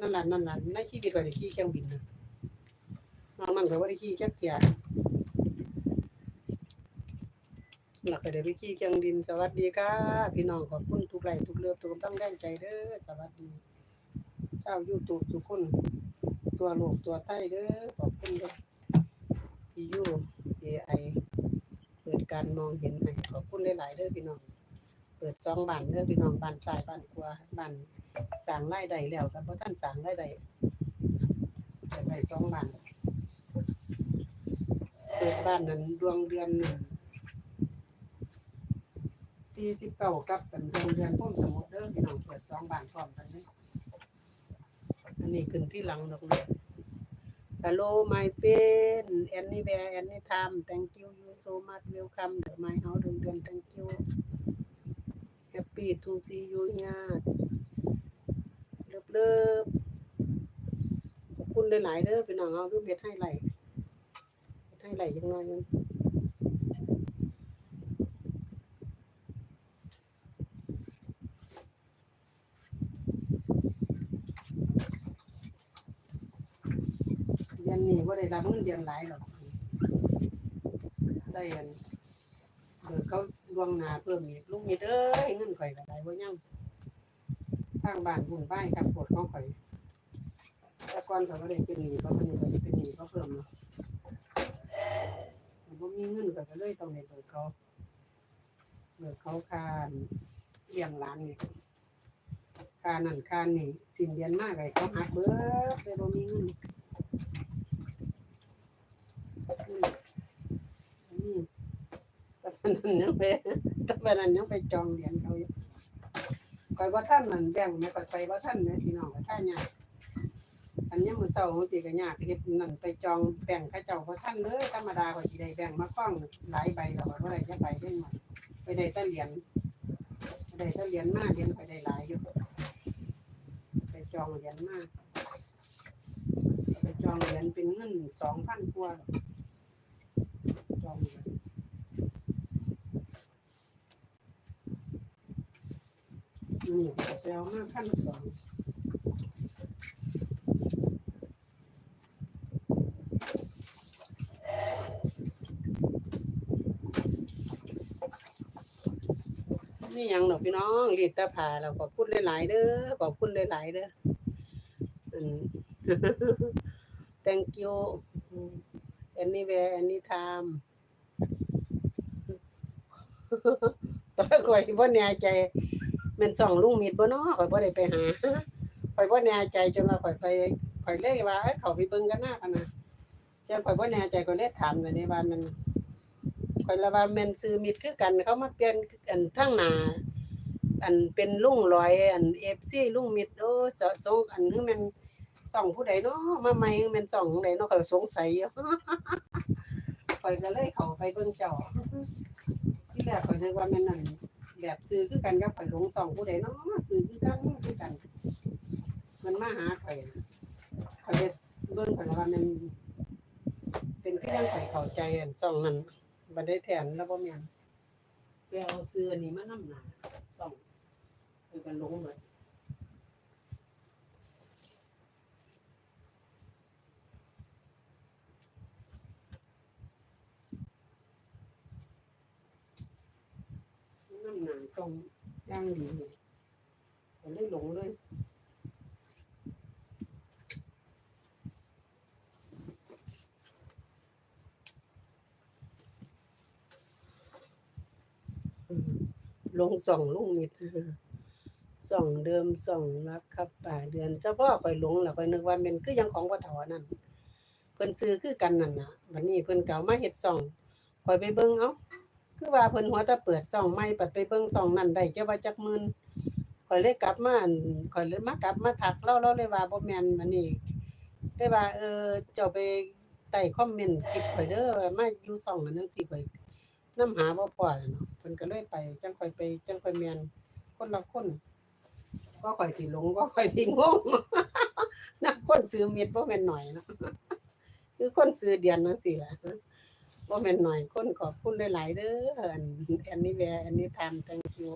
นั่นล่ะนั่นล่ะในชีวิตก็ได้ขี่เครื่องบินนะนอกนั้นก็บ่ได้ขี่จักเที่ยหลักก็ได้ไปขี่เครื่องบิน สวัสดีค่ะพี่น้องขอบคุณทุกไลค์ทุกเลือทุกกำลังแรงใจเด้อสวัสดีชาว YouTube ทุกคน ตัวโลกตัวใต้เด้อขอบคุณเด้อพี่ยู AI เปิดการมองเห็นให้ขอบคุณหลายๆเด้อพี่น้อง เปิดซองบ้านเด้อพี่น้องบ้านซ้ายบ้านขวาบ้านสร้างรายได้แล้วก็บ่ทันสร้างรายได้แต่ได้สองบ้านเปิดบ้านนั้นดวงเดือนหนึ่งสี่สิบเก้ากับเป็นดวงเดือนพุ่มสมุทรเด้อพี่น้องเปิดสองบ้านพร้อมกันเด้อันนี้ขึ้นที่หลังดอกเลย Hello my friend anywhere anytime thank you you so much welcome to my house ดว งเดือน thank you happy to see you here เลิฟเลิฟขอบคุณหลายๆเด้อพี่น้องเอารูปเบ็ดให้ไหลให้ไหลจังหน่อยนึงเดือนนี้ว่าได้รับเงินเดือนหลายหรอกได้อันเบิกเขา ล่วงหน้าเพิ่มอีกลุงนี่เด้อเงินข่อยก็ได้บ่ยังทางบ้านบุญบ้านครับปวดของข่อยแต่ก่อนเขาก็ได้เป็นหนี้เขาเป็นหนี้เขาเป็นหนี้เขาเพิ่มเนาะบ่มีเงินก็เลยต้องได้เบิกเขาเบิกเขาคานเลี้ยงหลานนี่คานั่นคานี่สิ้นเดือนมากเลยเขาหักเบิดเลยบ่มีเงินอืมนี่แต่ปา นนั้นยังไปแต่ปานนั้นยังไปจองเหรียญเขาอยู่ข่อยบ่ทันนั่นแบ่งแม่ข่อยไปบ่ทันแม่พี่น้องก็ท่ายากอันนี้มือเช้าจังซี่ก็ยากเฮ็ดนั่นไปจองแบ่งเขาเจ้าบ่ทันเลยธรรมดาข่อยสิได้แบ่งมาคล้องหลายใบแล้วข่อยบ่ได้จักใบเด้มาไปได้แต่เหรียญไปได้แต่เหรียญมากเหรียญข่อยได้หลายอยู่ไปจองเหรียญมากไปจองเหรียญเป็นเงิน2,000กว่าจองเหรียญ นี่ก็ไปเอามาพันสองนี่ยังดอพี่น้องรีดตาผาเราขอบคุณหลายๆเด้อขอบคุณหลายๆเด้ออืม thank you anywhere anytime ตอนข่อยบ่แน่ใจ แม่นส่องลุงมิดบ่เนาะข่อยบ่ได้ไปหาข่อยบ่แน่ใจจนว่าข่อยไปข่อยเลยว่าเอ้ยเขาไปเบิ่งกันหน้ากันนะจนข่อยบ่แน่ใจก็เลยถามกันในบ้านมันข่อยละว่าแม่นซื้อมิดคือกันเขามาเปลี่ยนอันทางหน้าอันเป็นลุงลอย อัน FC ลุงมิดโอ้สสงอันคือแม่นส่องผู้ใดเนาะมาใหม่แม่นส่องผู้ใดเนาะข่อยสงสัยอยู่ข่อยก็เลยเข้าไปเบิ่งเจ้าที่แรกข่อยนึกว่าแม่นนั่น แบบซื้อคือกันกับข่อยหลงสองผู้ใดเนาะซื้อคือกันคือกัน มันมาหาข่อยข่อยเฮ็ดเบิ่งข่อยว่ามัน เป็นเคือยังข่อยเข้าใจอันสองนั้นบ่ได้แทนแล้วบ่แม่นไปเอาซื้ออันนี้มานำหน้าสองข่อยก็หลงเบิด หน้าส่องย่างดีเลยข่เลยหลงเลยลงส่องลุงมิดส่องเดิมส่องรักครับป่าเดือนเจ้าพ่อข่อยหลงแล้วข่อยนึกว่าเป็นคือยังของพ่อเฒ่าอันนั่นเพิ่นซื้อคือกันนั่นน่ะบัดนี้เพิ่นเก่ามาเฮ็ดส่องข่อยไปเบิ่งเอ้า คือว่าเพิ่นหัวตะเปิดส่องใหม่ปัดไปเบิ่งส่องนั่นได้เจ้าว่าจักหมื่นข่อยเลยกลับมาข่อยเลยมากลับมาทักเราเราเลยว่าบ่แม่นบัดนี้เลยว่า เออเจ้าไปใต้คอมเมนต์คลิปข่อยเด้อมาอยู่ส่องอันจังซี่ข่อยนำหาบ่พอแล้วเนาะเพิ่นก็เลยไปจังค่อยไปจังค่อยแม่นคนละคนก็ค่อยสิหลงก็ค่อยสิงงนักคนซื้อเม็ดบ่แม่นหน่อยเนาะคือคนซื้อเดือนจังซี่ล่ะ ว่าเป็นหน่อยคนขอบคุณได้หลายเด้ออันนนี้แวอันนี้ทำ thank you